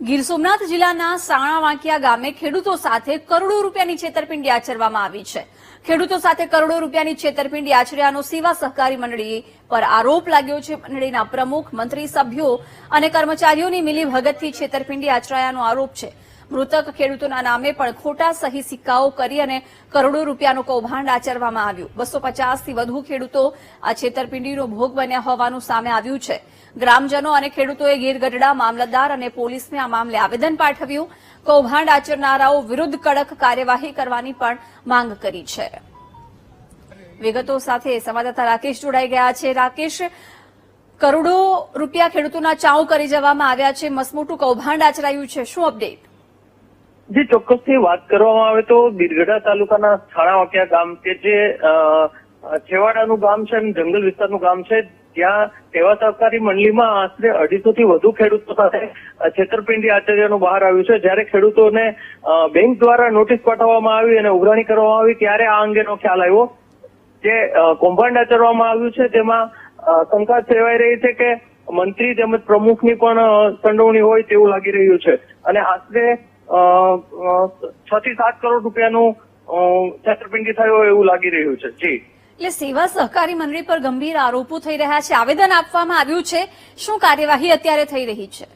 ગીર સોમનાથ જિલ્લાના સાણા વાંકિયા ગામે ખેડૂતો સાથે કરોડો રૂપિયાની છેતરપિંડી આચરવામાં આવી છે. ખેડૂતો સાથે કરોડો રૂપિયાની છેતરપિંડી આચર્યાનો સેવા સહકારી મંડળી પર આરોપ લાગ્યો છે. મંડળીના પ્રમુખ, મંત્રી સભ્યો અને કર્મચારીઓની મિલીભગતથી છેતરપિંડી આચરાયાનો આરોપ છે. મૃતક ખેડૂતોના નામે પણ ખોટા સહી સિક્કાઓ કરી અને કરોડો રૂપિયાનું કૌભાંડ આચરવામાં આવ્યું. બસો પચાસથી વધુ ખેડૂતો આ છેતરપિંડીનો ભોગ બન્યા હોવાનું સામે આવ્યું છે. ગ્રામજનો અને ખેડૂતોએ ગીર ગઢડા મામલતદાર અને પોલીસને આ મામલે આવેદન પાઠવ્યું. કૌભાંડ આચરનારાઓ વિરુદ્ધ કડક કાર્યવાહી કરવાની પણ માંગ કરી છે. વિગતો સાથે સંવાદદાતા રાકેશ જોડાઈ ગયા છે. રાકેશ, કરોડો રૂપિયા ખેડૂતોના ચાઉ કરી જવામાં આવ્યા છે. મસમોટું કૌભાંડ આચરાયું છે. શું અપડેટ? જે, ચોક્કસથી વાત કરવામાં આવે તો ગીરગઢા તાલુકાના છાણાવાકિયા ગામ કે જે છેવાડાનું ગામ છે અને જંગલ વિસ્તારનું ગામ છે ત્યાં સેવા સહકારી મંડળીમાં આશરે અઢીસો થી વધુ ખેડૂતો સાથે છેતરપિંડી આચર્યનું બહાર આવ્યું છે. જ્યારે ખેડૂતોને બેંક દ્વારા નોટિસ પાઠવવામાં આવી અને ઉઘરાણી કરવામાં આવી, ત્યારે આ અંગેનો ખ્યાલ આવ્યો જે કૌભાંડ આચરવામાં આવ્યું છે. તેમાં શંકા સેવાઈ રહી છે કે મંત્રી તેમજ પ્રમુખની પણ સંડવણી હોય તેવું લાગી રહ્યું છે. અને આશરે છ થી સાત કરોડ રૂપિયાનું છેતરપિંડી થયો એવું લાગી રહ્યું છે. જી. એટલે સેવા સહકારી મંડળી પર ગંભીર આરોપો થઈ રહ્યા છે. આવેદન આપવામાં આવ્યું છે. શું કાર્યવાહી અત્યારે થઈ રહી છે?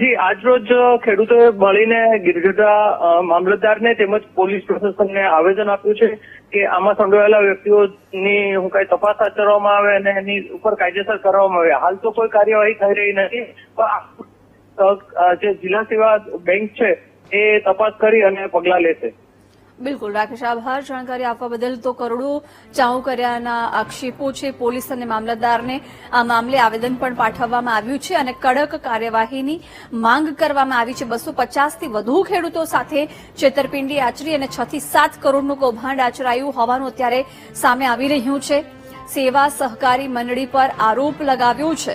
જી આજરોજ ખેડૂતોએ મળીને ગીરગઢા અ, મામલતદારને તેમજ પોલીસ પ્રશાસનને આવેદન આપ્યું છે કે આમાં સંડોવાયેલા વ્યક્તિઓની હું કઈ તપાસ હાથ ધરવામાં આવે અને એની ઉપર કાયદેસર કરવામાં આવે. હાલ તો કોઈ કાર્યવાહી થઈ રહી નથી પણ જે જિલ્લા સેવા બેંક છે એ તપાસ કરી અને પગલાં લેશે. બિલકુલ, રાકેશ, આભાર. જાણકારી આપવા બદલ તો કરોડો ચાઉ કર્યાના આક્ષેપો છે પોલીસ અને મામલતદારને. આ મામલે આવેદન પણ પાઠવવામાં આવ્યું છે અને કડક કાર્યવાહીની માંગ કરવામાં આવી છે. બસો પચાસથી વધુ ખેડૂતો સાથે છેતરપિંડી આચરી અને છ થી સાત કરોડનું કૌભાંડ આચરાયું હોવાનું અત્યારે સામે આવી રહ્યું છે. સેવા સહકારી મંડળી પર આરોપ લગાવ્યો છે.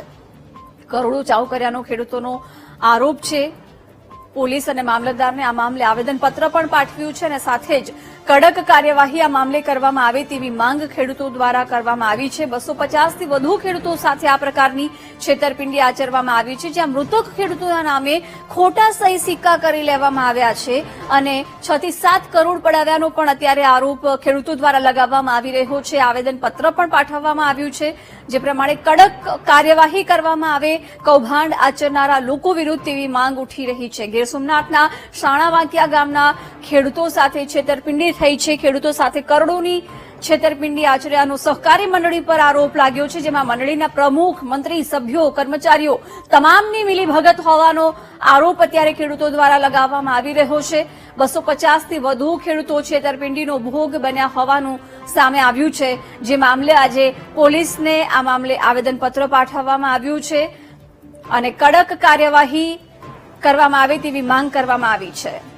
કરોડો ચાઉ કર્યાનો ખેડૂતોનો આરોપ છે. પોલીસ અને મામલતદારને આ મામલે આવેદનપત્ર પણ પાઠવ્યું છે અને સાથે જ કડક કાર્યવાહી આ મામલે કરવામાં આવે તેવી માંગ ખેડૂતો દ્વારા કરવામાં આવી છે. બસો પચાસથી વધુ ખેડૂતો સાથે આ પ્રકારની છેતરપિંડી આચરવામાં આવી છે, જ્યાં મૃતક ખેડૂતોના નામે ખોટા સહી સિક્કા કરી લેવામાં આવ્યા છે અને છ થી સાત કરોડ પડાવ્યાનો પણ અત્યારે આરોપ ખેડૂતો દ્વારા લગાવવામાં આવી રહ્યો છે. આવેદનપત્ર પણ પાઠવવામાં આવ્યું છે, જે પ્રમાણે કડક કાર્યવાહી કરવામાં આવે, કૌભાંડ આચરનારા લોકો વિરુદ્ધ તેવી માંગ ઉઠી રહી છે. ગીર સોમનાથના શાણાવાંકિયા ગામના ખેડૂતો સાથે છેતરપિંડી થઈ છે. ખેડૂતો સાથે કરોડોની છેતરપિંડી આચર્યાનો સહકારી મંડળી પર આરોપ લાગ્યો છે, જેમાં મંડળીના પ્રમુખ, મંત્રી, સભ્યો, કર્મચારીઓ તમામની મિલીભગત હોવાનો આરોપ અત્યારે ખેડૂતો દ્વારા લગાવવામાં આવી રહ્યો છે. બસો પચાસથી વધુ ખેડૂતો છેતરપિંડીનો ભોગ બન્યા હોવાનું સામે આવ્યું છે. જે મામલે આજે પોલીસને આ મામલે આવેદનપત્ર પાઠવવામાં આવ્યું છે અને કડક કાર્યવાહી કરવામાં આવે તેવી માંગ કરવામાં આવી છે.